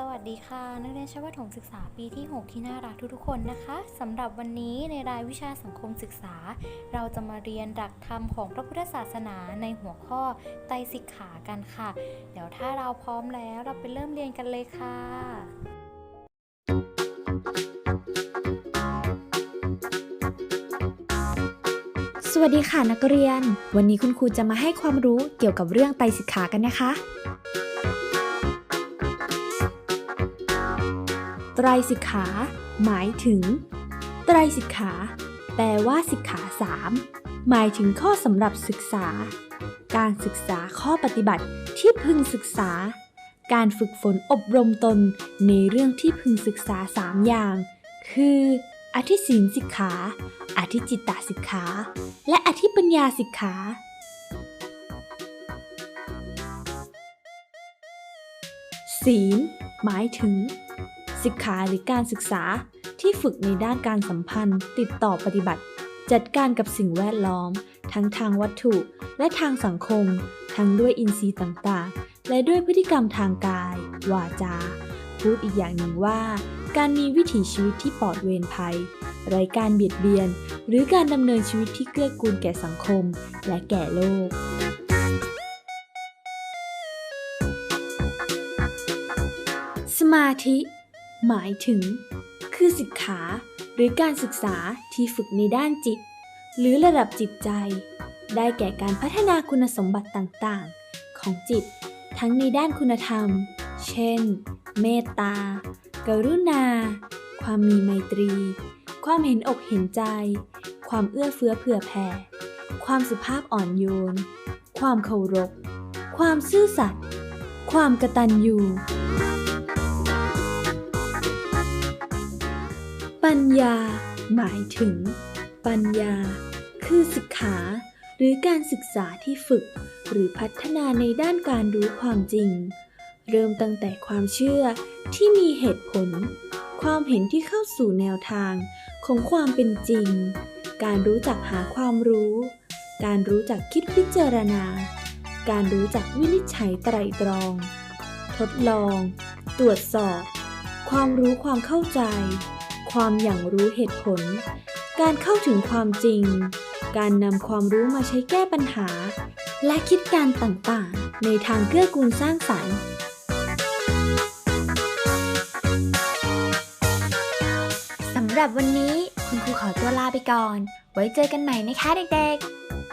สวัสดีค่ะ นักเรียนชั้นประถมศึกษาปีที่ 6 ที่น่ารักทุกๆคนนะคะสำหรับวันนี้ในรายวิชาสังคมศึกษา เราจะมาเรียนหลักธรรมของพระพุทธศาสนาในหัวข้อไตรสิกขากันค่ะ เดี๋ยวถ้าเราพร้อมแล้วเราไปเริ่มเรียนกันเลยค่ะสวัสดีค่ะนักเรียน วันนี้คุณครูจะมาให้ความรู้เกี่ยวกับเรื่องไตรสิกขากันนะคะ ไตรสิกขา หมายถึง ไตรสิกขา แปลว่าสิกขาสามหมายถึงข้อสำหรับศึกษา การศึกษาข้อปฏิบัติที่พึงศึกษา การฝึกฝนอบรมตนในเรื่องที่พึงศึกษาสามอย่าง คือ อธิศีลสิกขา อธิจิตตสิกขา และอธิปัญญาสิกขาศีลหมายถึง สิกขาหรือการศึกษาที่ฝึกในด้านการสัมพันธ์ ติดต่อปฏิบัติ จัดการกับสิ่งแวดล้อม ทั้งทางวัตถุและทางสังคม ทั้งด้วยอินทรีย์ต่างๆ และด้วยพฤติกรรมทางกาย วาจา พูดอีกอย่างหนึ่งว่า การมีวิถีชีวิตที่ปลอดเวรภัยไร้การเบียดเบียน หรือการดำเนินชีวิตที่เกื้อกูลแก่สังคม และแก่โลกสมาธิ หมายถึง คือสิกขาหรือการศึกษาที่ฝึกในด้านจิต หรือระดับจิตใจ ได้แก่การพัฒนาคุณสมบัติต่างๆ ของจิต ทั้งในด้านคุณธรรม เช่น เมตตา กรุณา ความมีไมตรี ความเห็นอกเห็นใจ ความเอื้อเฟื้อเผื่อแผ่ ความสุภาพอ่อนโยน ความเคารพ ความซื่อสัตย์ ความกตัญญู ปัญญา หมายถึง ปัญญา คือศึกษา หรือการศึกษาที่ฝึก หรือพัฒนาในด้านการรู้ความจริง เริ่มตั้งแต่ความเชื่อที่มีเหตุผล ความเห็นที่เข้าสู่แนวทางของความเป็นจริง การรู้จักหาความรู้ การรู้จักคิดพิจารณา การรู้จักวินิจฉัยไตรตรอง ทดลอง ตรวจสอบ ความรู้ความเข้าใจ ความอย่างรู้เหตุผล การเข้าถึงความจริง การนำความรู้มาใช้แก้ปัญหา และคิดการต่างๆ ในทางเกื้อกูลสร้างสรรค์สำหรับวันนี้คุณครูขอตัวลาไปก่อน ไว้เจอกันใหม่นะคะเด็กๆ